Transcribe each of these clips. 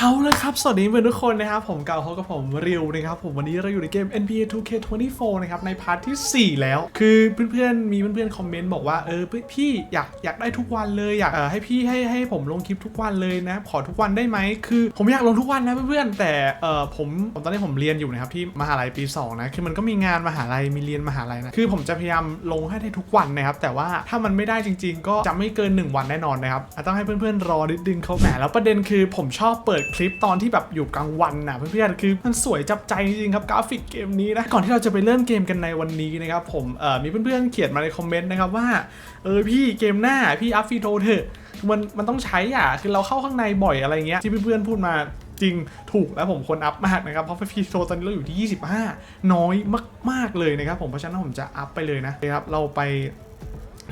เอาเลยครับ สวัสดีเพื่อนทุกคนนะครับ ผมเก่าเขากับผมริวนะครับ ผมวันนี้เราอยู่ในเกม NBA 2K24 นะครับ ในพาร์ทที่ 4 แล้ว คือเพื่อนๆ มีเพื่อนๆ คอมเมนต์บอกว่า เออ พี่อยากอยากได้ทุกวันเลย อยากเออให้พี่ให้ให้ผมลงคลิปทุกวันเลยนะ ขอทุกวันได้ไหม คือผมอยากลงทุกวันนะเพื่อนๆ แต่เออผมผมตอนนี้ผมเรียนอยู่นะครับที่มหาลัยปี 2 นะ คือมันก็มีงานมหาลัย มีเรียนมหาลัยนะ คือผมจะพยายามลงให้ได้ทุกวันนะครับ แต่ว่าถ้ามันไม่ได้จริง ๆ ก็จะไม่เกิน 1 วันแน่นอนนะครับ ต้องให้เพื่อนๆ รอนิดนึงเขาแหมแล้วประเด็นคือผมชอบเปิดคลิปตอนที่แบบอยู่กลางวันนะเพื่อนๆคือมันสวยจับใจจริงครับกราฟิกเกมนี้นะก่อนที่เราจะไปเริ่มเกมกันในวันนี้นะครับผมเอ่อมีเพื่อนๆเขียนมาในคอมเมนต์นะครับว่าเออพี่เกมหน้าพี่อัพฟีโทเถอะมันมันต้องใช้อะคือเราเข้าข้างในบ่อยอะไรเงี้ยที่เพื่อนๆพูดมาจริงถูกแล้วผมควรอัพมากนะครับ เพราะฟีโทตอนนี้เราอยู่ที่ 25 น้อยมาก ๆ เลยนะครับผมเพราะฉะนั้นผมจะอัพไปเลยนะนะครับเราไป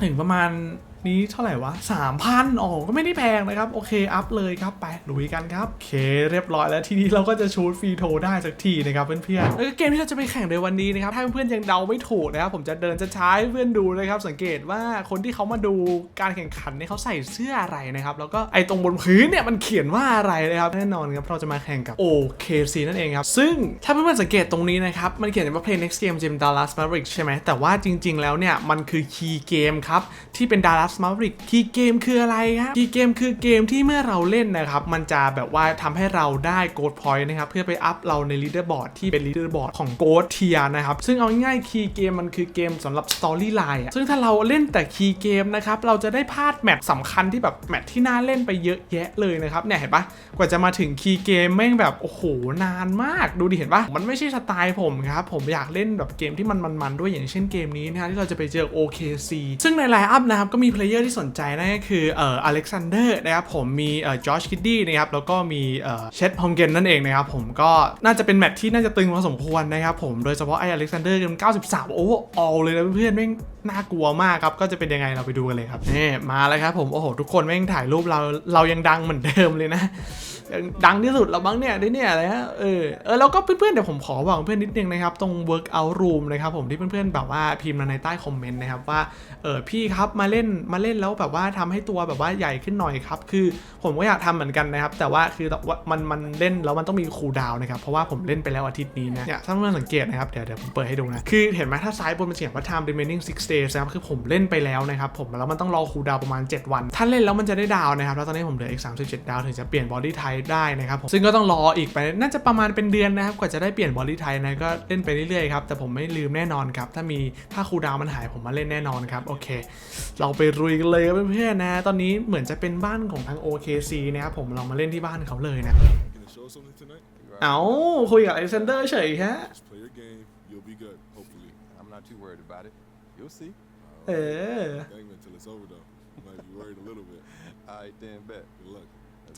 ถึงประมาณ นี้เท่าไหร่วะ3,000อ๋อก็ไม่ได้แพงนะครับ โอเค อัพเลยครับ ไปลุยกันครับ โอเค เรียบร้อยแล้วทีนี้เราก็จะชูดฟรีโทได้สักทีนะครับเพื่อนๆแล้วก็เกมที่เราจะไปแข่งในวันนี้นะครับ ถ้าเพื่อนๆยังเดาไม่ถูกนะครับ ผมจะเดินจะให้เพื่อนดูนะครับ สังเกตว่าคนที่เขามาดูการแข่งขันเนี่ยเขาใส่เสื้ออะไรนะครับ แล้วก็ไอ้ตรงบนพื้นเนี่ยมันเขียนว่าอะไรนะครับ แน่นอนครับ เราจะมาแข่งกับ OKC นั่นเองครับ ซึ่งถ้าเพื่อนๆสังเกตตรงนี้นะครับ มันเขียนว่า play next game เจม Dallas Mavericks ใช่ไหมแต่ว่าจริง ๆ แล้วเนี่ยมันคือ key game ครับที่เป็น Dallas Mavericks key game คืออะไรครับ key game คือเกมที่เมื่อเราเล่นนะครับ มันจะแบบว่าทำให้เราได้ gold point นะครับ เพื่อไปอัพเราใน leaderboard ที่เป็น leaderboard ของ gold tier นะครับ ซึ่งเอาง่ายๆ key game มันคือเกมสำหรับ story line อะซึ่งถ้าเราเล่นแต่ key game นะครับ เราจะได้พลาดแมตช์สำคัญที่แบบแมตช์ที่น่าเล่นไปเยอะแยะเลยนะครับ เนี่ยเห็นปะกว่าจะมาถึง key game แม่งแบบโอ้โหนานมาก ดูดิเห็นปะมันไม่ใช่สไตล์ผมครับ ผมอยากเล่นแบบเกมที่มันมันๆด้วยอย่างเช่นเกมนี้นะฮะที่เราจะไปเจอ OKC ซึ่งในไลน์อัพนะครับก็มีเพลเยอร์ที่สนใจนั่นก็คือเอ่ออเล็กซานเดอร์นะครับผมมีเอ่อจอชคิดดี้นะครับแล้วก็มีเอ่อเชดฮอมเกนนั่นเองนะครับผมก็น่าจะเป็นแมตช์ที่น่าจะตึงพอสมควรนะครับผมโดยเฉพาะไออเล็กซานเดอร์กัน93 โอเวอร์ออลเลยนะเพื่อนๆแม่งน่ากลัวมากครับก็จะเป็นยังไงเราไปดูกันเลยครับนี่มาแล้วครับผมโอ้โหทุกคนแม่งถ่ายรูปเราเรายังดังเหมือนเดิมเลยนะ ดังที่สุดแล้วมั้งเนี่ยได้เนี่ยอะไรฮะเออเออแล้วก็เพื่อนๆเดี๋ยวผมขอบอกเพื่อนนิดนึงนะครับ ตรง workout room นะครับผมที่เพื่อนๆแบบว่าพิมพ์มาในใต้คอมเมนต์นะครับว่าเออพี่ครับมาเล่นมาเล่นแล้วแบบว่าทำให้ตัวแบบว่าใหญ่ขึ้นหน่อยครับคือผมก็อยากทำเหมือนกันนะครับ แต่ว่าคือว่ามันมันเล่นแล้วมันต้องมีคูลดาวน์นะครับเพราะว่าผมเล่นไปแล้วอาทิตย์นี้นะเนี่ยถ้าเพื่อนสังเกตนะครับเดี๋ยวเดี๋ยวผมเปิดให้ดูนะคือเห็นไหมถ้าซ้ายบนมันเขียนว่า time remaining 6 days นะครับคือผมเล่นไปแล้วนะครับผมแล้วมันต้องรอคูลดาวน์ประมาณ 7 วัน ถ้าเล่นแล้วมันจะได้ดาวนะครับแล้วตอนนี้ผมเหลืออีก37 ดาวถึงจะเปลี่ยน body type ได้นะครับผมซึ่งก็ต้องรออีกไปน่าจะประมาณเป็นเดือนนะครับกว่าจะได้เปลี่ยน body type นะก็เล่นไปเรื่อยๆครับแต่ผมไม่ลืมแน่นอนครับถ้ามีถ้าคูลดาวน์มันหายผมมาเล่นแน่นอนครับโอเค เราไปรุยกันเลยครับเพื่อนๆนะ ตอนนี้เหมือนจะเป็นบ้านของทาง OKC นะครับผมเรามาเล่นที่บ้านเขาเลยนะ Gonna show us something tonight? เอาคุยกับอเล็กซานเดอร์เฉยฮะ Just play your game. You'll be good, hopefully. I'm not too worried about it. You'll see. เออ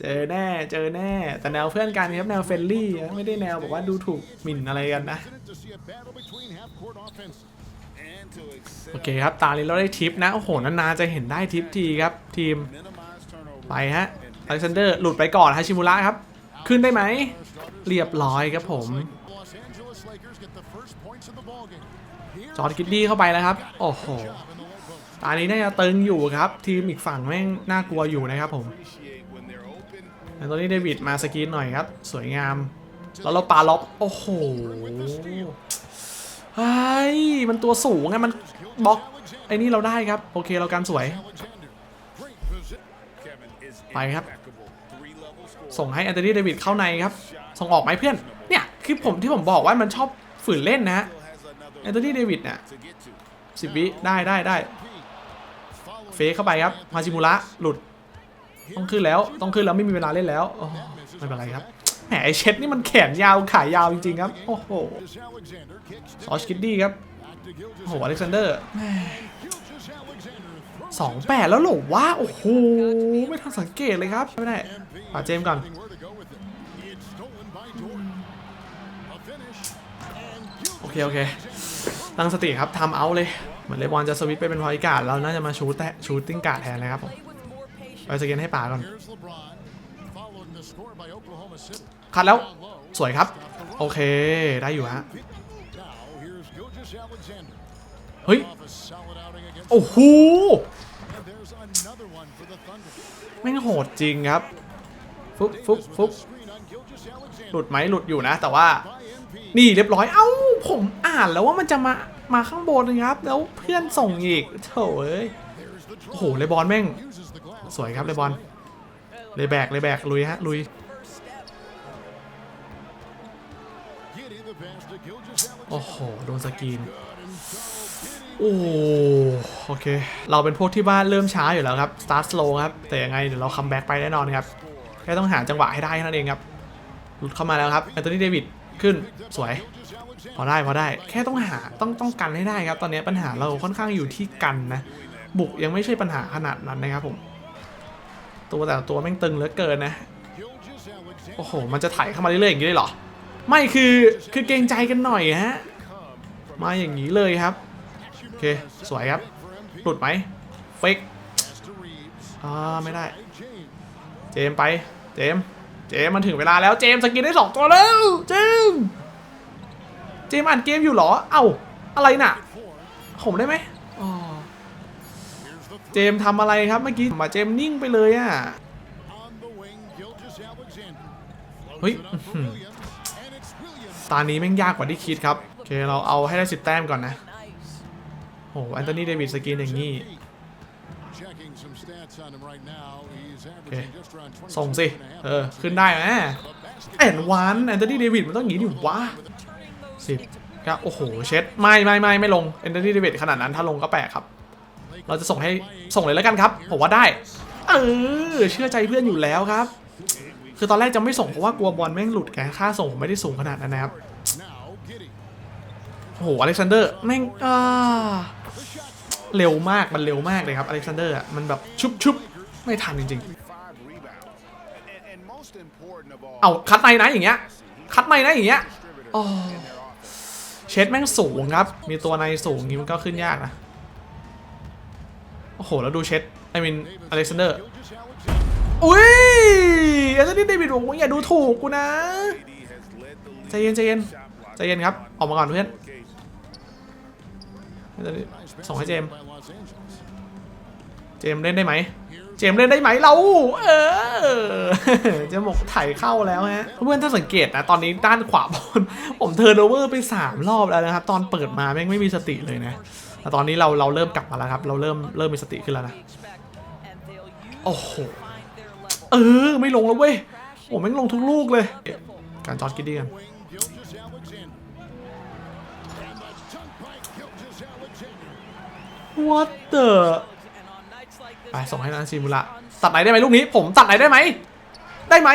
เจอแน่เจอแน่ แต่แนวเพื่อนกันครับแนวเฟรนลี่ไม่ได้แนวบอกว่าดูถูกหมิ่นอะไรกันนะ โอเคครับ ตาลีเราได้ทิปนะ โอ้โห นานๆจะเห็นได้ทิปทีครับ ทีม ไปฮะอเล็กซานเดอร์ หลุดไปก่อนฮาชิมุระครับ ขึ้นได้ไหม เรียบร้อยครับผม จอร์ดกิดดี้เข้าไปแล้วครับ โอ้โห in the low post. ตานี้น่าจะตึงอยู่ครับ ทีมอีกฝั่งแม่งน่ากลัวอยู่นะครับผม ตอนนี้เดวิดมาสกีนหน่อยครับ สวยงาม แล้วเราปาล็อบโอ้โหเฮ้ยมันตัวสูงไงมันบล็อกไอ้นี่เราได้ครับ โอเคเราการสวย ไปครับ ส่งให้แอนโทนีเดวิดเข้าในครับ ส่งออกไหมเพื่อน เนี่ยคือผมที่ผมบอกว่ามันชอบฝืนเล่นนะแอนโทนีเดวิดเนี่ยสิบวิได้ได้ได้เฟกเข้าไปครับ ฮาจิมุระหลุด ต้องขึ้นแล้ว ต้องขึ้นแล้วไม่มีเวลาเล่นแล้วไม่เป็นไรครับ แหมไอเช็ดนี่มันแขนยาวขายาวจริงๆครับ โอ้โหซอชคิดดี้ครับ โอ้โหอเล็กซานเดอร์สองแปดแล้วหรอวะ โอ้โห ไม่ทันสังเกตเลยครับ ไม่ได้ป่าเจมส์ก่อนโอเค โอเค ตั้งสติครับทำเอาเลย เหมือนเลบอนจะสวิตไปเป็นพอยการ์ดเราน่าจะมาชูตแตะชูตติ้งการ์ดแทนนะครับผม ไปสเกนให้ป่าก่อน Here's LeBron. Following the score by Oklahoma City. คัดแล้ว Down low. สวยครับ Stop the run. โอเคได้อยู่ฮะ Now here's Gilgeous Alexander. เฮ้ย Off a solid outing against โอ้โห And there's another one for the Thunder. แม่งโหดจริงครับ ฟุบฟุบฟุบ Screen on หลุดไหมหลุดอยู่นะ แต่ว่า by MP. นี่เรียบร้อย เอ้า ผมอ่านแล้วว่ามันจะมา มาข้างบนนะครับ แล้วเพื่อนส่งอีกโถเอ้ย There's the โอ้ draw. โหเลบอลแม่ง Uses the glass. สวยครับเลยบอลเลยแบกเลยแบกลุยฮะลุยโอ้โหโดนสกรีนโอ้โอเค เราเป็นพวกที่บ้านเริ่มช้าอยู่แล้วครับ start slow ครับ แต่ยังไงเดี๋ยวเราคัมแบ็กไปแน่นอนครับ แค่ต้องหาจังหวะให้ได้แค่นั้นเองครับ หลุดเข้ามาแล้วครับแอนโทนีเดวิดขึ้นสวย พอได้พอได้ แค่ต้องหาต้องต้องกันให้ได้ครับ ตอนนี้ปัญหาเราค่อนข้างอยู่ที่กันนะ บุกยังไม่ใช่ปัญหาขนาดนั้นนะครับผม ตัวแต่ละตัวแม่งตึงเหลือเกินนะ Gilgeous-Alexander โอ้โห มันจะไถเข้ามาเรื่อยๆอย่างนี้เลยเหรอ ไม่คือคือเกรงใจกันหน่อยฮะ มาอย่างนี้เลยครับ โอเค สวยครับ หลุดไหมเฟก to Reeves. อ่าไม่ได้ James. เจมส์ไป เจมส์เจมส์มันถึงเวลาแล้ว เจมส์สกินได้สองตัวแล้ว เจมส์เจมส์อ่านเกมอยู่เหรอ เอ้า อะไรน่ะ Four. ผมได้ไหมอ๋อ Here's the เจมทำอะไรครับเมื่อกี้มาเจมนิ่งไปเลยอะเฮ้ยตานี้แม่งยากกว่าที่คิดครับ โอเคเราเอาให้ได้สิบแต้มก่อนนะโอ้แอนโทนีเดวิดสกินอย่างนี้ Checking some stats on him right now. He's averaging just around 20ส่งสิ เออ ขึ้นได้ไหมแอนวันแอนโทนีเดวิดมันต้องอย่างนี้ดิวะสิบก็โอ้โห เช็ด ไม่ไม่ไม่ไม่ลงแอนโทนีเดวิดขนาดนั้นถ้าลงก็แปลกครับ เราจะส่งให้ส่งเลยแล้วกันครับผมว่าได้เออเชื่อใจเพื่อนอยู่แล้วครับ คือตอนแรกจะไม่ส่งเพราะว่ากลัวบอลแม่งหลุดไงค่าส่งผมไม่ได้สูงขนาดนั้นนะครับโอ้โหอเล็กซานเดอร์แม่งอ่าเร็วมากมันเร็วมากเลยครับอเล็กซานเดอร์อะมันแบบชุบชุบไม่ทันจริงๆ เอาคัดในนะอย่างเงี้ยคัดในนะอย่างเงี้ยอ๋อเช็ดแม่งสูงครับ มีตัวในสูงอย่างงี้มันก็ขึ้นยากนะ โอ้โห แล้วดูเช็ดไอมินอเล็กซานเดอร์ อุ้ยแอนโทนีเดวิดบอกว่าอย่าดูถูกกูนะ ใจเย็นใจเย็นใจเย็นครับ ออกมาก่อนเพื่อนส่งให้เจมส์เจมส์เล่นได้ไหม เจมส์เล่นได้ไหมเรา เออเจมส์บอกถ่ายเข้าแล้วฮะ เพื่อนถ้าสังเกตนะ ตอนนี้ด้านขวาบน ผมเทิร์นโอเวอร์ไป 3 รอบแล้วนะครับ ตอนเปิดมาแม่งไม่มีสติเลยนะ แต่ตอนนี้เราเราเริ่มกลับมาแล้วครับ เราเริ่มเริ่มมีสติขึ้นแล้วนะ โอ้โห เออ ไม่ลงแล้วเว้ย โอ้แม่งลงทุกลูกเลย การจอร์จกิดดี้กัน Wing Gilgeous-Alexander. And the dunk by Gilgeous-Alexander. what the ไปส่งให้นันซีมุระตัดไหนได้ไหมลูกนี้ ผมตัดไหนได้ไหม ได้ไหม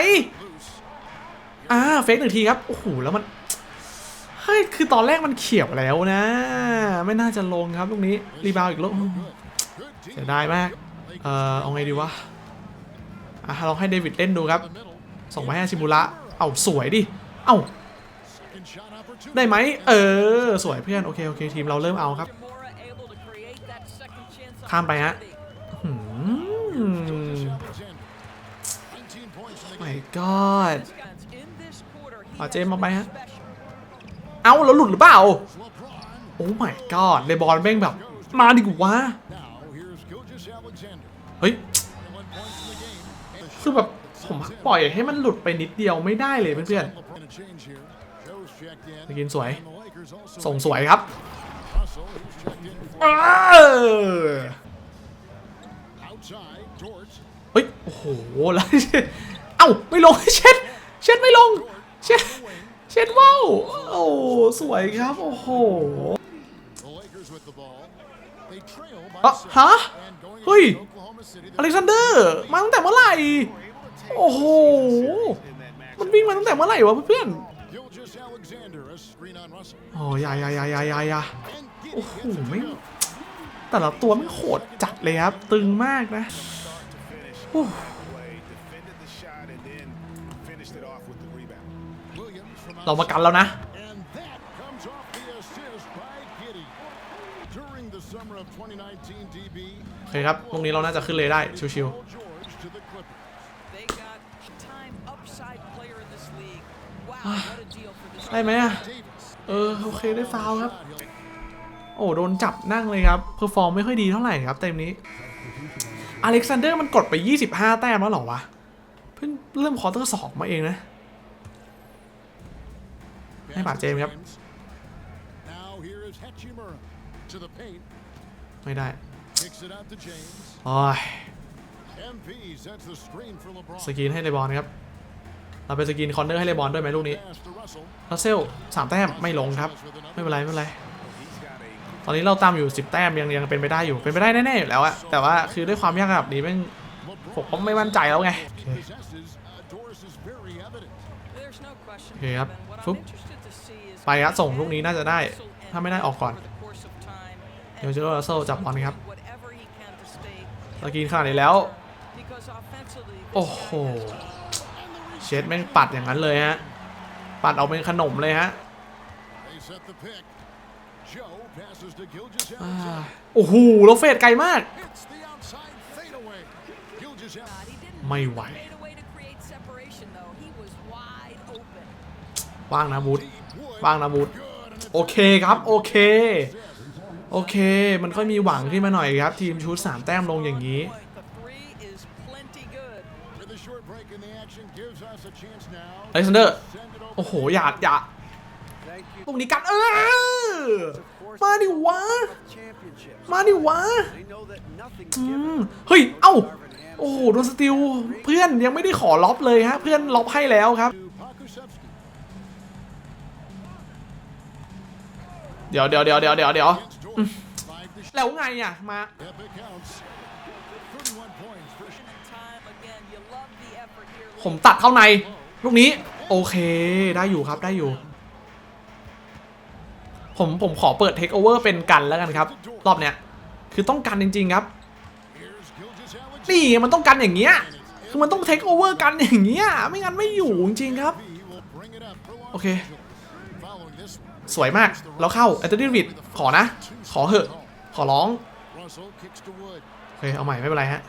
อ่า เฟกหนึ่งทีครับ โอ้โห แล้วมัน เฮ้ย คือตอนแรกมันเขียวแล้วนะ ไม่น่าจะลงครับลูกนี้ รีบาวอีกลูกอืม Good เสียดายมาก เอ่อเอาไงดีวะอะลองให้เดวิดเล่นดูครับ ส่งไปให้ซิมุระ เอาสวยดิ เอ้าได้ไหม เออ สวยเพื่อน โอเค โอเค ทีมเราเริ่มเอาครับ ข้ามไปฮะหืม Gilgeous-Alexander. 19 points in the my game. god อะเจมมาไปฮะ เอ้าแล้วหลุดหรือเปล่า โอ้ my god เลบอนแม่งแบบ มาดิกว่าเฮ้ย คือแบบผมปล่อยให้มันหลุดไปนิดเดียวไม่ได้เลยเพื่อนๆสกินสวย ส่งสวยครับเฮ้ย โอ้โห แล้ว เอ้า ไม่ลง เช็ด เช็ดไม่ลง เช็ด เช็ดว้าวโอ้สวยครับ โอ้โห The Lakers with the ball. They trail by อะ six. ฮะ And going เฮ้ย against Oklahoma City. อเล็กซานเดอร์ มาตั้งแต่เมื่อไหร่ โอ้โห มันวิ่งมาตั้งแต่เมื่อไหร่วะเพื่อน Gilgeous-Alexander, a screen on Russell. ๆโอ้ยายายายายายา And Giddy โอ้โห gets it ไม่ to go. แต่ละตัวไม่โหดจัดเลยครับ ตึงมากนะ โอ้ เรามากันแล้วนะ And that comes off the assist by Giddy. During the summer of 2019, DB โอเคครับ ตรงนี้เราน่าจะขึ้นเลยได้ ชิว Paul George to the Clippers. ๆได้ไหมอะ Davis. เออ โอเคได้ฟาวล์ครับ โอ้โดนจับนั่งเลยครับเพอร์ฟอร์มไม่ค่อยดีเท่าไหร่ครับเต็มนี้ อเล็กซานเดอร์มันกดไป 25 แต้มแล้วเหรอวะ เพิ่งเริ่มควอเตอร์สองมาเองนะ ให้ป่าเจมส์ครับ Now here is Hachimura to the paint. ไม่ได้ Kicks it out to James. โอ้ย MP sets the screen for LeBron. สกรีนให้เลบอนครับ เราไปสกรีนคอนเนอร์ให้เลบอนด้วยไหมลูกนี้ Pass to Russell. รัสเซลสามแต้มไม่ลงครับ ไม่เป็นไรไม่เป็นไร He's got a ตอนนี้เราตามอยู่ 10 แต้มยังยังเป็นไปได้อยู่เป็นไปได้แน่ๆอยู่แล้วอะแต่ว่าคือด้วยความยากระดับนี้แม่งผมก็ไม่มั่นใจแล้วไงโอเค Possesses. Uh, Doris is very evident. There's no question. โอเคครับ Kevin. What ฟึบ ไปครับส่งลูกนี้น่าจะได้ ถ้าไม่ได้ออกก่อน over the course of time เดี๋ยวเจอรัสเซลจับบอลครับ whatever he can to stay สกรีนขนาดนี้แล้ว because offensively this โอ้ guy โห has เชดแม่งปัดอย่างนั้นเลยฮะ ปัดออกเป็นขนมเลยฮะ They set the pick. Joe passes to Gilgis อ่า Alexander. โอ้โหแล้วเฟดไกลมาก Hits the outside fadeaway. Gilgis Alexander. He didn't ไม่ไหว fade away to create separation though. He was wide open. ว่างนะบูธ Wood. ว่างนะบูธ Good. And it's โอเคครับโอเค โอเค มันค่อยมีหวังขึ้นมาหน่อยครับ ทีมชุด3แต้มลงอย่างนี้ Point. The three is plenty good. with a short break in the action gives us a chance now. อเล็กซานเดอร์ Send it over. โอ้โหอย่าอย่าตรงนี้กันเออ มาดิวะ มาดิวะอืมเฮ้ย เอ้า โอ้โห โดนสติล เพื่อนยังไม่ได้ขอล็อบเลยฮะ เพื่อนล็อบให้แล้วครับ ดี๋ยวเดี๋ยวเดี๋ยวเดี๋ยวเดี๋ยวเดี๋ยว Against Doris. Five to shoot. แล้วไงอะมา Epic counts. 31 points for Time again. You love the effort here. ผมตัดเข้าใน ลูกนี้ โอเคได้อยู่ครับได้อยู่ ผมผมขอเปิดเทคโอเวอร์เป็นกันแล้วกันครับ รอบเนี้ยคือต้องกันจริง ๆ ครับ Here's Gilgis Alexander. นี่มันต้องกันอย่างเงี้ยคือมันต้องเทคโอเวอร์กันอย่างเงี้ยไม่งั้นไม่อยู่จริงๆครับ He will bring it up for Los โอเค สวยมาก เราเข้าแอนโทนีวิดขอนะ ขอเหอะ ขอร้องโอเคเอาใหม่ไม่เป็นไรฮะ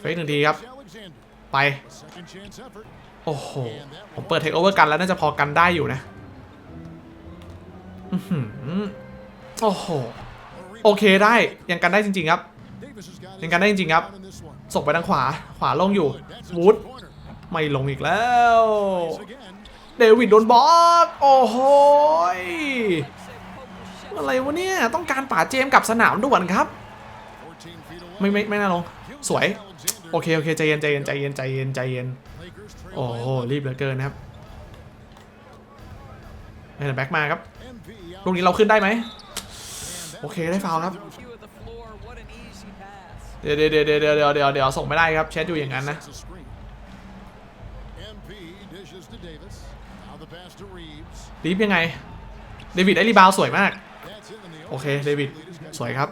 เฟกหนึ่งทีครับ ไป โอ้โห ผมเปิดเทคโอเวอร์กันแล้วน่าจะพอกันได้อยู่นะอื้อหือโอ้โห โอเคได้ ยังกันได้จริง ๆ ครับ ยังกันได้จริง ๆ ครับ ส่งไปทางขวา ขวาลงอยู่ วูด ไม่ลงอีกแล้ว เดวิดโดนบล็อกโอ้โหอะไรวะเนี่ย ต้องการป่าเจมส์กับสนามด่วนครับ ไม่ไม่ไม่น่าลง สวย โอเค โอเค ใจเย็นใจเย็นใจเย็นใจเย็นใจเย็น โอ้โห รีบเหลือเกินนะครับเห็นแบ็กมาครับลูกนี้เราขึ้นได้ไหม โอเคได้ฟาวครับ เดี๋ยวเดี๋ยวเดี๋ยวเดี๋ยวเดี๋ยวเดี๋ยวเดี๋ยวส่งไม่ได้ครับแชทอยู่อย่างนั้นนะ Reeves. รีบยังไง เดวิดได้รีบาวสวยมาก โอเค เดวิด สวยครับ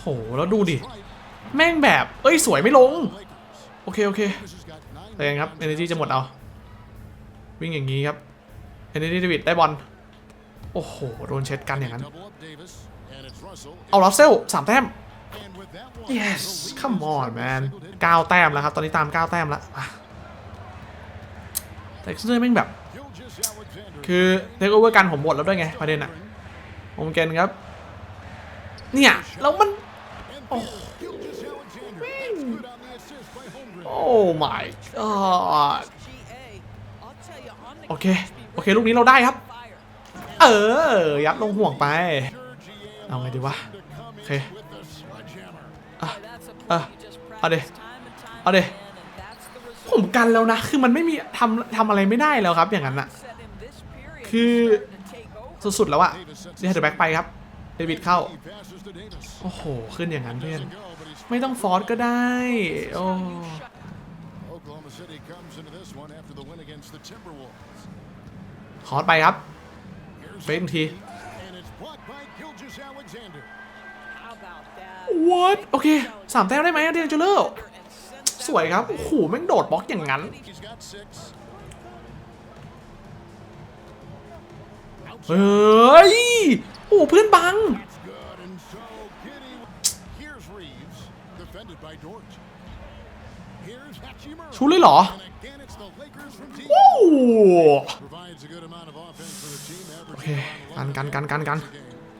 โห แล้วดูดิ แม่งแบบ เอ้ย สวยไม่ลง โอเค โอเค Davis has got nine แต่ยังครับ energy จะหมดเอา วิ่งอย่างนี้ครับ energy เดวิดได้บอล โอ้โห โดนเช็ดกันอย่างนั้น เอาลัสเซลสามแต้ม yes come on man singled in. เก้าแต้มแล้วครับ ตอนนี้ตามเก้าแต้มแล้วอะ แต่เซอร์แม่งแบบ คือเทคโอเวอร์การผมหมดแล้วด้วยไงประเด็นอะโอมเกนครับ เนี่ยแล้วมัน โอ้โอ้ my โอเค โอเค ลูกนี้เราได้ครับ เออ ยับลงห่วงไป เอาไงดีวะ โอเค อะ อะ เอาเดเอาเด ผมกันแล้วนะ คือมันไม่มีทำทำอะไรไม่ได้แล้วครับ อย่างนั้นอะ Set him this period. คือ starting to take over. สุดๆแล้วอะเดี๋ยวเดอะแบ็กไปครับ เดวิดเข้า He passes to Davis. โอ้โห ขึ้นอย่างนั้นเพื่อน Doesn't go, but he's ไม่ต้องฟอร์สก็ได้ โอ้ Oklahoma City comes into this one after the win against the Timberwolves. ขอไปครับ Here's เฟกหนึ่งที and it's blocked by Gilgeous Alexander. How about that? what โอเคสามแต้มได้ไหมเดนเจอร์ And sends สวยครับ โอ้โห แม่งโดดบล็อกอย่างนั้น เฮ้ย โอ้เพื่อนบังชูเลยเหรอ โอ้โอเค กันกันกันกันกัน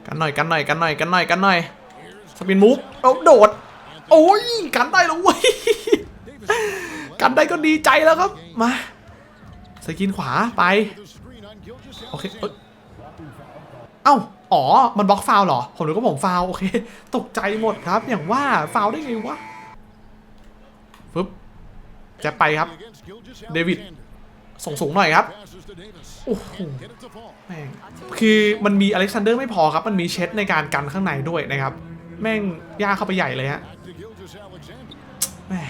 กันหน่อยกันหน่อยกันหน่อยกันหน่อยกันหน่อยสปินมูฟเราโดดโอ้ยกันได้แล้วเว้ย กันได้ก็ดีใจแล้วครับ มา สกินขวาไป โอเค เอ้า อ๋อ มันบล็อกฟาวเหรอ ผมนึกว่าผมฟาวโอเค ตกใจหมดครับ อย่างว่าฟาวได้ไงวะฟึบจะไปครับ against Gilgis David. Alexander. ส่งสูงหน่อยครับ โอ้โหแม่งคือมันมีอเล็กซานเดอร์ไม่พอครับ มันมีเช็ดในการกันข้างในด้วยนะครับ แม่งยากเข้าไปใหญ่เลยฮะแม่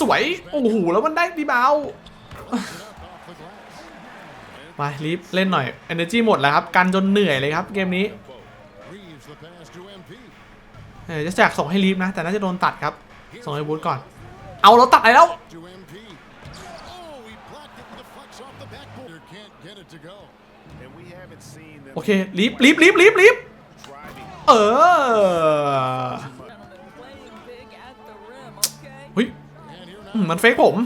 สวย โอ้โห แล้วมันได้ดีบาว It up off the glass. มารีบเล่นหน่อย energy หมดแล้วครับ กันจนเหนื่อยเลยครับเกมนี้เออจะอยากส่งให้รีบนะ แต่น่าจะโดนตัดครับ ส่งให้บูธก่อน เอาเราตัดอะไรแล้ว โอเครีบรีบรีบรีบรีบเออ มันเฟกผม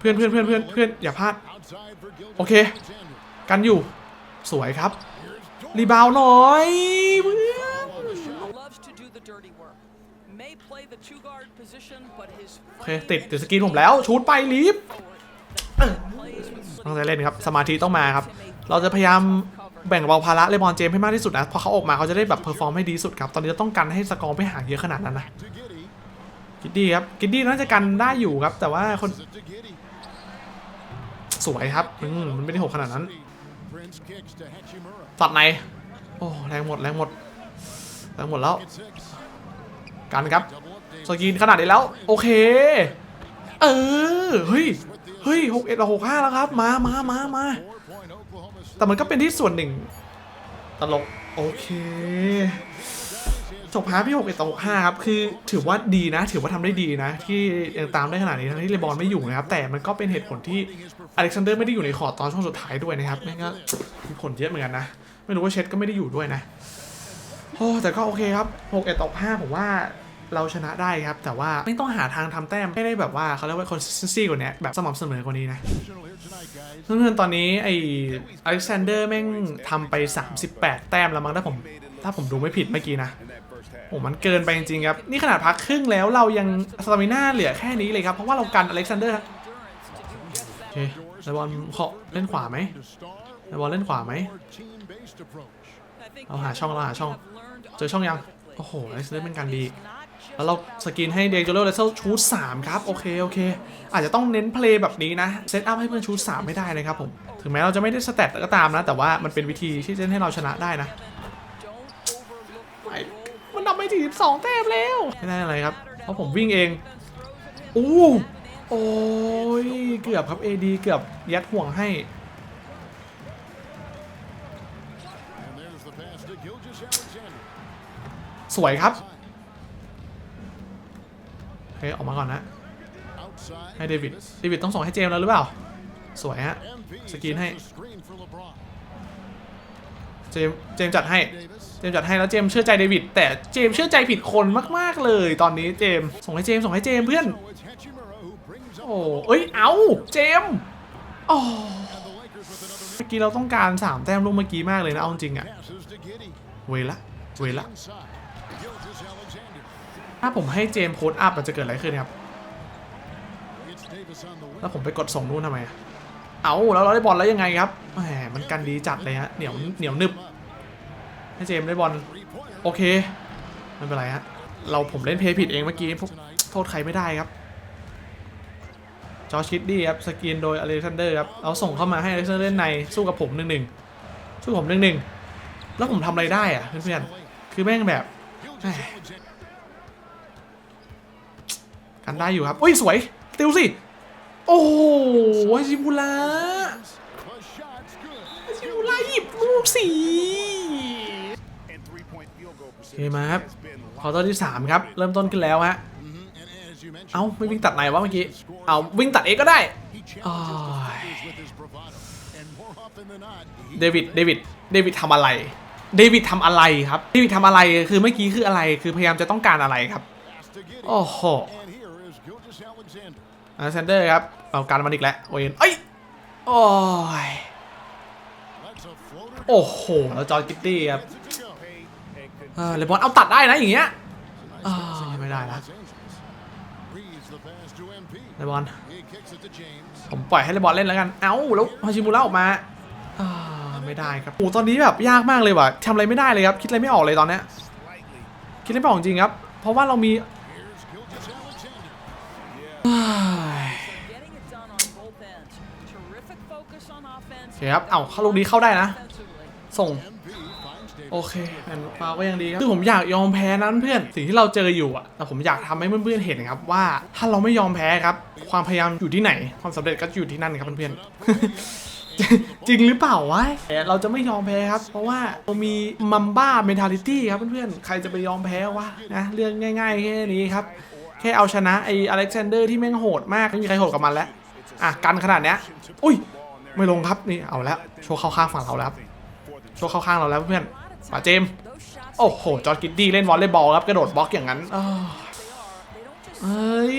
เพื่อนเพื่อนเพื่อนเพื่อนเพื่อนอย่าพลาด โอเค กันอยู่ สวยครับ รีบาวหน่อยเพื่อนโอเค ติดติดสกรีนผมแล้ว ชูดไปรีบต้องใจเล่นครับ สมาธิต้องมาครับ เราจะพยายามแบ่งเบาภาระเลบอนเจมส์ให้มากที่สุดนะ พอเขาออกมาเขาจะได้แบบเพอร์ฟอร์มให้ดีสุดครับ ตอนนี้เราต้องกันให้สกอร์ไม่ห่างเยอะขนาดนั้นนะ กิดดี้ครับกิดดี้น่าจะกันได้อยู่ครับ แต่ว่าคน สวยครับอืมมันไม่ได้หกขนาดนั้นตัดในโอ้แรงหมดแรงหมดแรงหมดแล้ว กันครับสกีนขนาดนี้แล้ว โอเค เออเฮ้ยเฮ้ยหกเอ็ดหกห้าแล้วครับ มามามามาแต่มันก็เป็นที่ส่วนหนึ่งตลกโอเค จบฮาร์พี่หกเอ็ดต่อห้าครับคือถือว่าดีนะ ถือว่าทำได้ดีนะ ที่ยังตามได้ขนาดนี้ทั้งที่เลบอนไม่อยู่นะครับ แต่มันก็เป็นเหตุผลที่อเล็กซานเดอร์ไม่ได้อยู่ในคอตอนช่วงสุดท้ายด้วยนะครับแม่งก็มีผลเยอะเหมือนกันนะ ไม่รู้ว่าเช็ดก็ไม่ได้อยู่ด้วยนะโอ้แต่ก็โอเคครับ6เอ็ดต่อ5ผมว่าเราชนะได้ครับ แต่ว่าไม่ต้องหาทางทำแต้มให้ได้แบบว่าเขาเรียกว่า consistency กว่านี้แบบสม่ำเสมอกว่านี้นะเพื่อนๆตอนนี้ไออเล็กซานเดอร์แม่งทำไป 38 แต้มแล้วมั้งถ้าผม ถ้าผมดูไม่ผิดเมื่อกี้นะ อ้มันเกินไปจริงๆครับ นี่ขนาดพักครึ่งแล้วเรายังสตามิน่าเหลือแค่นี้เลยครับ เพราะว่าเรากันอเล็กซานเดอร์โอเคเลบอลขอเล่นขวาไหมเลบอลเล่นขวาไหมเราหาช่องเราหาช่อง เจอช่องยัง โอ้โหอเล็กซานเดอร์เป็นการดี แล้วเราสกินให้เดจโรเลเซลชูด3ครับ โอเค โอเค อาจจะต้องเน้นเพลย์แบบนี้นะ เซตอัพให้เพื่อนชูด3ไม่ได้นะครับผม ถึงแม้เราจะไม่ได้สแตทก็ตามนะ แต่ว่ามันเป็นวิธีที่จะให้เราชนะได้นะ don't overlook the ไอ้ role มันทำไป 42แต้มแล้วไม่ได้อะไรครับ เพราะผมวิ่งเอง defense throws at him อู้โอ้ย เกือบครับ AD เกือบยัดห่วงให้ And there's the pass to Gilgis Alexander. สวยครับโอเคออกมาก่อนนะ Outside. ให้เดวิด เดวิดต้องส่งให้เจมส์แล้วหรือเปล่า สวยฮะ MP Skin sets ให้ the screen for LeBron. เจมส์เจมส์จัดให้ Davis. เจมส์จัดให้แล้วเจมส์เชื่อใจเดวิดแต่เจมส์เชื่อใจผิดคนมากๆเลยตอนนี้เจมส์ส่งให้เจมส์ส่งให้เจมส์เพื่อน โอ้เอ้ยเอาเจมส์โอ้เมื่อกี้เราต้องการ 3 แต้มลูกเมื่อกี้มากเลยนะเอาจริงอะเวละเวละถ้าผมให้เจมส์โพสต์อัพจะเกิดอะไรขึ้นครับ แล้วผมไปกดส่งนู่นทำไม เอาแล้วเราได้บอลแล้วยังไงครับแหมมันกันดีจัดเลยฮะเหนียวเหนียวนึบ ให้เจมส์ได้บอลโอเคไม่เป็นไรฮะเราผมเล่นเพย์ผิดเองเมื่อกี้พวกโทษใครไม่ได้ครับจอร์จคิดดี้ครับสกรีนโดยอเล็กซานเดอร์ครับเอาส่งเข้ามาให้อเล็กซานเดอร์เล่นในสู้กับผมหนึ่งหนึ่งสู้ผมหนึ่งหนึ่งแล้วผมทำอะไรได้อะเพื่อนๆคือแม่งแบบกันได้อยู่ครับอุ้ยสวยติวสิโอ้โหชิบุระชิบุระหยิบลูกสี เคมาครับ has been คอร์เตอร์ที่ 3 ครับ เริ่มต้นขึ้นแล้วฮะ Mhm. And as you mentioned, เอ้าไม่วิ่งตัดไหนวะเมื่อกี้ เอาวิ่งตัดเองก็ได้ he challenges Oh. defenders with his bravado. And more often than not, he เดวิด เดวิด เดวิดทำอะไร เดวิดทำอะไรครับ เดวิดทำอะไร คือเมื่อกี้คืออะไร คือพยายามจะต้องการอะไรครับ pass to Giddy. โอ้โห And here is Gilgis Alexander. อาร์เซนเดอร์ครับ เอาการมันอีกแล้วโอเอ็นเอ้ย โอ้ย That's a floater. โอ้โห แล้วจอร์จกิตตี้ครับ เออเลบอนเอาตัดได้นะอย่างเงี้ยอ่าไม่ได้ละ Los Angeles. Reeves the pass to MP. เลบอล He kicks it to James. ผมปล่อยให้เลบอลเล่นแล้วกัน เอ้าแล้วฮาชิมูระออกมาอ่าไม่ได้ครับโอ้ตอนนี้แบบยากมากเลยว่ะทำอะไรไม่ได้เลยครับ คิดอะไรไม่ออกเลยตอนเนี้ย Slightly. คิดอะไรไม่ออกจริงครับ เพราะว่าเรามี Here's Gilgis Alexander. Getting it done on both ends. Terrific focus on offense. โอเคครับ เอ้าเข้าลูกนี้เข้าได้นะ Defensively. ส่ง MP finds Davis. โอเคแอนฟาวก็ยังดีครับคือผมอยากยอมแพ้นะเพื่อนสิ่งที่เราเจออยู่อะแต่ผมอยากทำให้เพื่อนๆเห็นครับว่า ถ้าเราไม่ยอมแพ้ครับ ความพยายามอยู่ที่ไหน ความสำเร็จก็อยู่ที่นั่นครับเพื่อนๆจริงหรือเปล่าวะเราจะไม่ยอมแพ้ครับ เพราะว่าเรามีมัมบ้าเมนทาลิตี้ครับเพื่อนๆ ใครจะไปยอมแพ้วะนะเรื่องง่ายๆแค่นี้ครับ แค่เอาชนะไอ้อเล็กซานเดอร์ที่แม่งโหดมาก ไม่มีใครโหดกับมันแล้ว อะ กันขนาดเนี้ย อุ้ย ไม่ลงครับนี่เอาแล้ว โชว์เข้าข้างฝั่งเราแล้วครับโชว์เข้าข้างเราแล้วเพื่อน ป่าเจมส์ Those shots โอ้โห จอร์จกิดดี้เล่นวอลเลย์บอลครับ กระโดดบล็อกอย่างนั้นอ้าว they are. They don't just เฮ้ย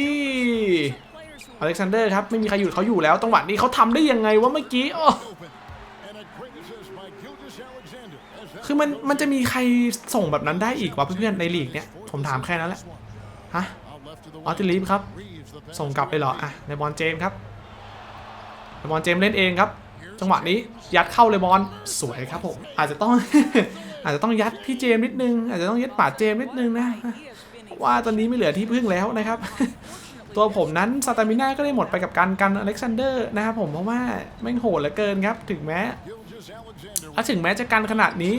players who อเล็กซานเดอร์ครับ ไม่มีใครหยุดเขาอยู่แล้วจังหวะนี้เขาทำได้ยังไงวะเมื่อกี้อ้อ Open. And a great assist by Gilgis Alexander. As that คือมันมันจะมีใครส่งแบบนั้นได้อีกวะเพื่อนๆในลีกเนี้ยผมถามแค่นั้นแหละ ฮะ out left to the ออ wing. ติลีฟครับ Reeves the pass ส่งกลับไปเหรอ อะในบอลเจมส์ครับในบอลเจมส์เล่นเองครับ จังหวะนี้ยัดเข้าเลยบอลสวยครับผม อาจจะต้อง อาจจะต้องยัดพี่เจมส์นิดนึง อาจจะต้องยัดป่าเจมส์นิดนึงนะเพราะว่าตอนนี้ไม่เหลือที่พึ่งแล้วนะครับ ตัวผมนั้นสตามิน่าก็ได้หมดไปกับการกันอเล็กซานเดอร์นะครับผมเพราะว่าแม่งโหดเหลือเกินครับ ถึงแม้ถ้าถึงแม้จะกันขนาดนี้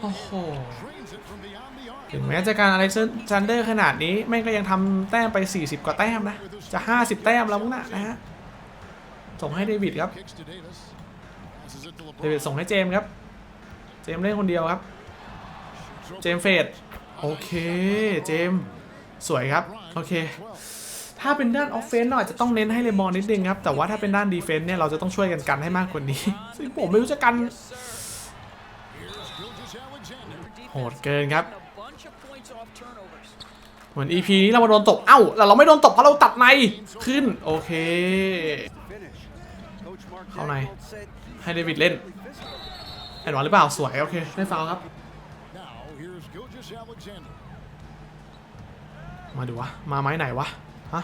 โอ้โหถึงแม้จะการอเล็กซานเดอร์ขนาดนี้ แม่งก็ยังทำแต้มไป 40 กว่าแต้มนะ จะ 50 แต้มแล้วมั้งนะนะฮะส่งให้เดวิดครับ เดวิดส่งให้เจมส์ครับ มเล่นคนเดียวครับ เจมเฟดโอเคเจมสวยครับ โอเค ถ้าเป็นด้านออฟเฟนส์เราอาจจะต้องเน้นให้เลบอนนิดนึงครับ แต่ว่าถ้าเป็นด้านดีเฟนส์เนี่ย เราจะต้องช่วยกันกันให้มากกว่านี้ ซึ่งผมไม่รู้จะกัน โหดเกินครับ เหมือน EP นี้เรามาโดนตบ เอ้าแต่เราไม่โดนตบเพราะเราตัดใน ขึ้น โอเค เข้าใน ให้เดวิดเล่น แอนวานหรือเปล่าสวยโอเคได้ฟาวครับ มาดูวะ มาไม้ไหนวะ ฮะ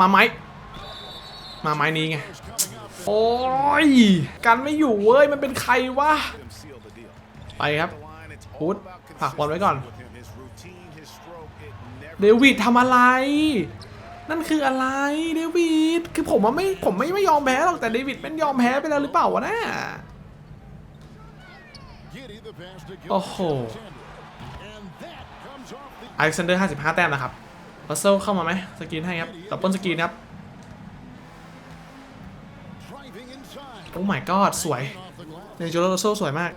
มาไม้ มาไม้นี้ไง โอ้ย กันไม่อยู่เว้ย มันเป็นใครวะ ไปครับ The line, it's all Good. about ฝากบอลไว้ก่อน เดวิดทำอะไร นั่นคืออะไร เดวิด คือผมว่าไม่ ผมไม่ไม่ยอมแพ้หรอก แต่เดวิดเป็นยอมแพ้ไปแล้วหรือเปล่าวะน่า Giddy โอ้โหอเล็กซานเดอร์55 แต้มนะครับรัสเซลเข้ามาไหมสกรีนให้ครับดับเบิลสกรีนครับ โอ้ my god สวยเนโจโรรัสเซสวยมาก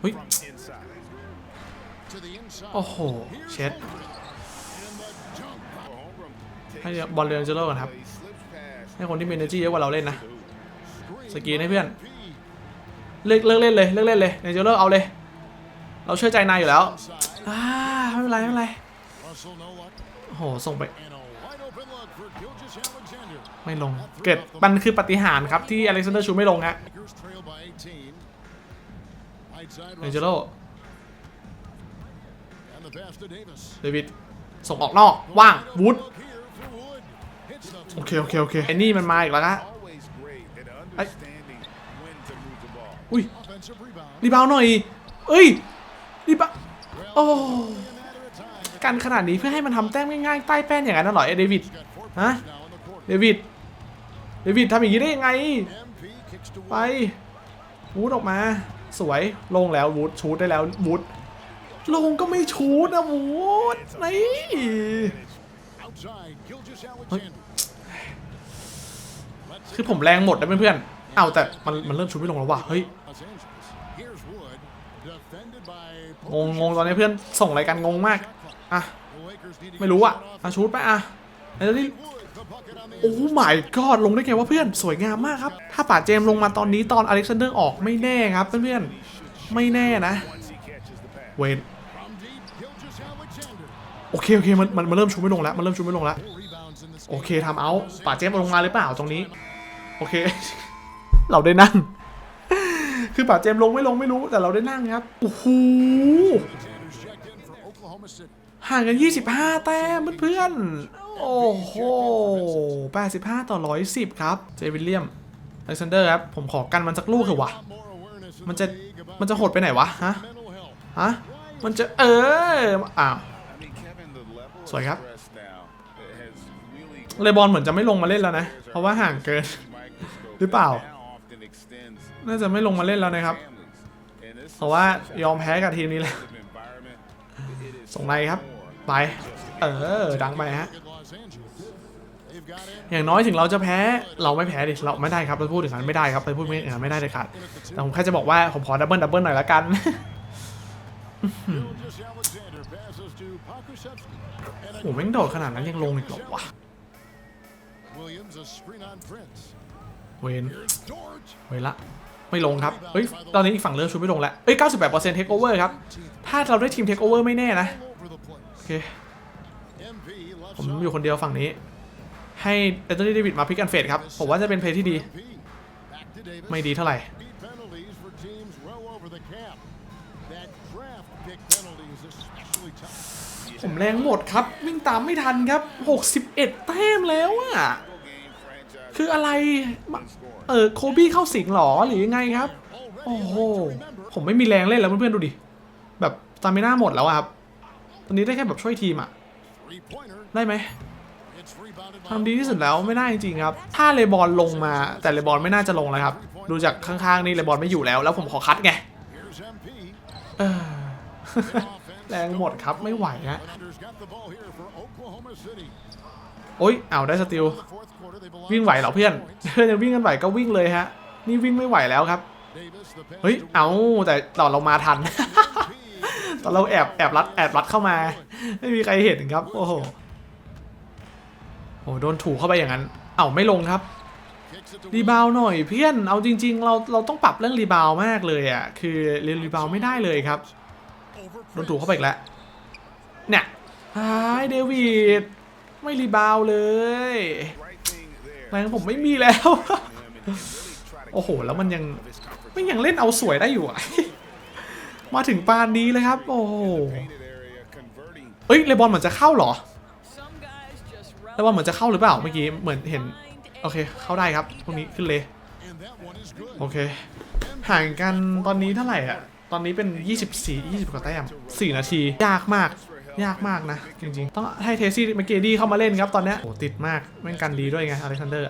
เฮ้ยโอ้โห เช็ด ให้บอลเรียนเจโรก่อนครับ ให้คนที่มี energy เยอะกว่าเราเล่นนะ สกรีนให้เพื่อน เลิกเลิกเล่นเลยเลิกเล่นเลยเนโจโรเอาเลย เราเชื่อใจนายอยู่แล้วอ่าไม่เป็นไรไม่เป็นไรโอ้โหส่งไป ไม่ลง เกิดมันคือปฏิหารครับที่อเล็กซานเดอร์ชูไม่ลงฮะ Lakers trail by 18. Right side เนโจโรเดวิดส่งออกนอก ว่าง วูดโอเค โอเค โอเคไอ้นี่มันมาอีกแล้วนะ always great อุ้ยรีบาวหน่อย เอ้ยรีบาโอ้กันขนาดนี้เพื่อให้มันทำแต้มง่ายๆใต้แป้นอย่างนั้นน่ะเหรอไอเดวิด Got four Huh? points now in the quarter. เดวิดเดวิดทำอย่างนี้ได้ยังไง ไปวูดออกมา สวยลงแล้ววูดชูดได้แล้ววูดลงก็ไม่ชูดนะวูดนี่คือผมแรงหมดนะเพื่อนๆ เอ้าแต่มันมันเริ่มชูดไม่ลงแล้วว่ะเฮ้ยงงงงตอนนี้เพื่อนส่งอะไรกันงงมากอะไม่รู้อะอะชูดไปอะแล้วนี่โอ้ my god ลงได้ไงวะเพื่อนสวยงามมากครับ ถ้าป่าเจมส์ลงมาตอนนี้ตอนอเล็กซานเดอร์ออกไม่แน่ครับเพื่อนๆไม่แน่นะ เวนโอเคโอเคมันมันมันเริ่มชูไม่ลงแล้วมันเริ่มชูไม่ลงแล้วโอเคทำเอาป่าเจมส์ลงมาหรือเปล่าตรงนี้ โอเค เราได้นั่ง คือป่าเจมส์ลงไม่ลงไม่รู้แต่เราได้นั่งครับ โอ้โห ห่างกัน 25 แต้มเพื่อนๆ โอ้โห 85 ต่อ 110 ครับ เจวิลเลียมอเล็กซานเดอร์ครับ ผมขอกันมันสักลูกเถอะวะ มันจะ มันจะหดไปไหนวะ ฮะ ฮะ มันจะเออ อ้าว สวยครับ เลบอลเหมือนจะไม่ลงมาเล่นแล้วนะ เพราะว่าห่างเกิน หรือเปล่า น่าจะไม่ลงมาเล่นแล้วนะครับ เพราะว่ายอมแพ้กับทีมนี้แล้ว ส่งในครับ ไป เออ ดังไปฮะ อย่างน้อยถึงเราจะแพ้เราไม่แพ้ดิ เราไม่ได้ครับเราพูดถึงนั้นไม่ได้ครับเราพูดไม่องนั้นไม่ได้เลยครับแต่ผมแค่จะบอกว่าผมขอดับเบิลดับเบิลหน่อยละกันโอ้โหแม่งโดดขนาดนั้นยังลงอีกเหรอวะเวนเวนละ ไม่ลงครับ เฮ้ย ตอนนี้อีกฝั่งเริ่มชูไม่ลงแล้ว เอ้ย 98%เทคโอเวอร์ครับ ถ้าเราได้ทีมเทคโอเวอร์ไม่แน่นะ โอเค ผมอยู่คนเดียวฝั่งนี้ ให้เอเตอร์เดวิดมาพิกกันเฟดครับ ผมว่าจะเป็นเพย์ที่ดี ไม่ดีเท่าไหร่ ผมแรงหมดครับ วิ่งตามไม่ทันครับ 61 แต้มแล้วอะ คืออะไร เออโคบี้เข้าสิงหรอหรือยังไงครับ โอ้โห ผมไม่มีแรงเล่นแล้วเพื่อนๆดูดิ แบบตามิน่าหมดแล้วครับ ตอนนี้ได้แค่แบบช่วยทีมอะได้ไหมทำดีที่สุดแล้วไม่ได้จริงๆครับ ถ้าเลบอลลงมาแต่เลบอลไม่น่าจะลงแล้วครับ ดูจากข้างๆนี่เลบอลไม่อยู่แล้ว แล้วผมขอคัดไงแรงหมดครับไม่ไหวฮะ Islanders got the ball here for Oklahoma City. โอ๊ยเอาได้สติล In the fourth quarter, they belong วิ่งไหวเหรอเพื่อน points. เพื่อนยังวิ่งกันไหวก็วิ่งเลยฮะ นี่วิ่งไม่ไหวแล้วครับ Davis, the pass เฮ้ย to เอาแต่ตอนเรามาทัน MP. ตอนเราแอบแอบรัดแอบรัดเข้ามา ไม่มีใครเห็นครับ โอ้โหโอ้โดนถูกเข้าไปอย่างนั้น เอ้าไม่ลงครับ Kicks it to รีบาวหน่อยเพื่อน เอาจริง ๆ เราเราต้องปรับเรื่องรีบาวมากเลยอะ คือเรียนรีบาวไม่ได้เลยครับ over โดนถูกเข้าไปอีกแล้ว เนี่ยไอ้เดวิด ไม่รีบาวเลย right thing there แรงผมไม่มีแล้ว โอ้โห แล้วมันยังไม่ยังเล่นเอาสวยได้อยู่อะ มาถึงปานนี้เลยครับ โอ้โหเอ้ยเลบอลเหมือนจะเข้าเหรอเลบอลเหมือนจะเข้าหรือเปล่าเมื่อกี้เหมือนเห็น โอเค เข้าได้ครับตรงนี้ขึ้นเลยโอเค ห่างกันตอนนี้เท่าไหร่อะ ตอนนี้เป็น 24 20 กว่าแต้ม4นาที ยากมาก ยากมากนะ จริงๆ ต้องให้เทซี่เมเกดี้เข้ามาเล่นครับตอนเนี้ยโอ้ติดมากแม่งกันดีด้วยไงอเล็กซานเดอร์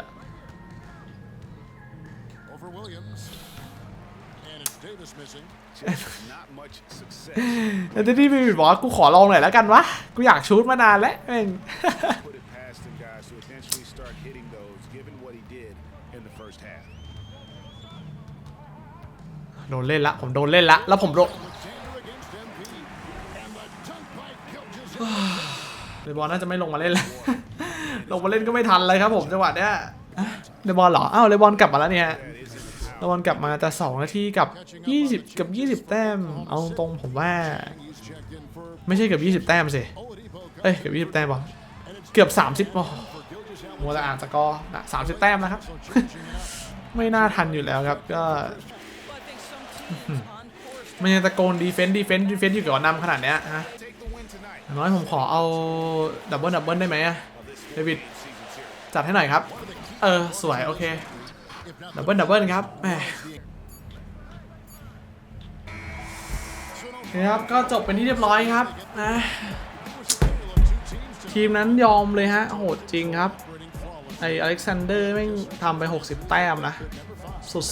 Over Williams. And it's Davis missing. just not much success แล้วเทซี่ไปบอกว่ากูขอลองหน่อยแล้วกันวะ กูอยากชูดมานานแล้วแม่ง put it past him guys to eventually start hitting those given what he did in the first half โดนเล่นละ ผมโดนเล่นละ แล้วผมโดน เดบอลน่าจะไม่ลงมาเล่นแล้ว ลงมาเล่นก็ไม่ทันเลยครับผมจังหวะเนี้ยเดบอลเหรออ้าวเดบอลกลับมาแล้วเนี่ยเดบอลกลับมาแต่2นาทีกับ 20 กับ 20 แต้ม เอาตรงผมว่า ไม่ใช่เกือบ20 แต้มสิ เอ้ยเกือบ20 แต้มป่ะเกือบ 30โอ้ for Gilgeous มัวแต่อ่านสกอร์นะ30แต้มนะครับ ไม่น่าทันอยู่แล้วครับ ก็ Well, I think some teams on course มันยังตะโกนดีเฟนต์ดีเฟนต์ดีเฟนต์อยู่กับนำขนาดเนี้ยฮะ น้อยผมขอเอาดับเบิลดับเบิลได้ไหมเดวิดจัดให้หน่อยครับ เออ สวย โอเค ดับเบิลดับเบิลครับแหมครับ ก็จบเป็นที่เรียบร้อยครับนะทีมนั้นยอมเลยฮะ โหดจริงครับ ไออเล็กซานเดอร์แม่งทำไป 60 แต้มนะ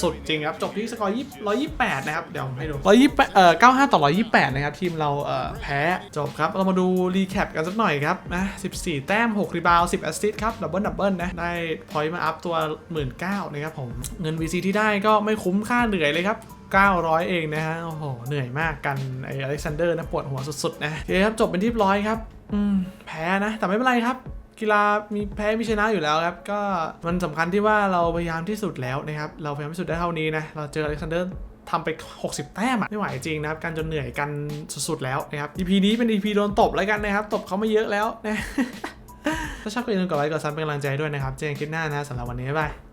สุดๆ จริงครับ จบที่สกอร์ยี่128นะครับ เดี๋ยวให้ดู128เอ่อ95ต่อ128นะครับ ทีมเราเอ่อแพ้จบครับ เรามาดูรีแคปกันสักหน่อยครับนะ14แต้ม6รีบาวด์10แอสซิสต์ครับดับเบิลดับเบิลนะ ได้พอยต์มาอัพตัว19,000นะครับผมเงิน VC ที่ได้ก็ไม่คุ้มค่าเหนื่อยเลยครับ900 เองนะฮะ โอ้โห เหนื่อยมากกันไออเล็กซานเดอร์นะปวดหัวสุดๆ นะโอเคครับ จบเป็นที่ร้อยครับ อืม แพ้นะ แต่ไม่เป็นไรครับ กีฬามีแพ้มีชนะอยู่แล้วครับ ก็มันสำคัญที่ว่าเราพยายามที่สุดแล้วนะครับ เราพยายามที่สุดได้เท่านี้นะ เราเจออเล็กซานเดอร์ทำไป 60 แต้มไม่ไหวจริงนะครับ การจนเหนื่อยกันสุดๆแล้วนะครับ EP นี้เป็น EP โดนตบแล้วกันนะครับ ตบเขามาเยอะแล้วนะ ถ้าชอบก็อย่าลืมกดไลค์กดซับเป็นกำลังใจด้วยนะครับ เจอกันคลิปหน้านะสำหรับวันนี้บ๊ายบาย